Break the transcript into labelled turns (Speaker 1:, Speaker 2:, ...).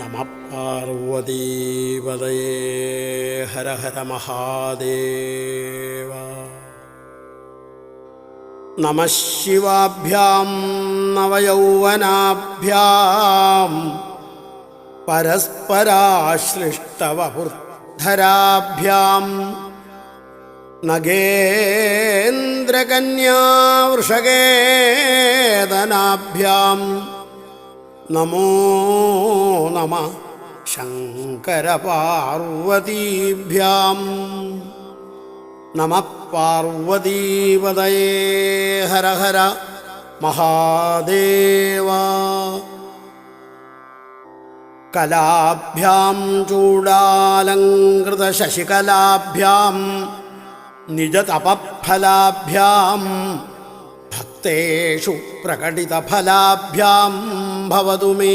Speaker 1: നമ പാർവതീപതയേ ഹര ഹര മഹാദേവ നമ ശിവാഭ്യാം നവയൗവനാഭ്യാം പരസ്പരാശ്ലിഷ്ടവപുർധരാഭ്യാം നഗേന്ദ്രകന്യാവൃഷകേതനാഭ്യാം നമോ നമ. ശങ്കരപാർവതീഭ്യാം. നമ പാർവതീപതയേ ഹര ഹര മഹാദേവ. കലാഭ്യാം ചൂടാലങ്കൃതശശികലാഭ്യാം നിജതപഫലാഭ്യാം ഭക്തേഷു പ്രകടിതഫലാഭ്യാം. संभवतु मे।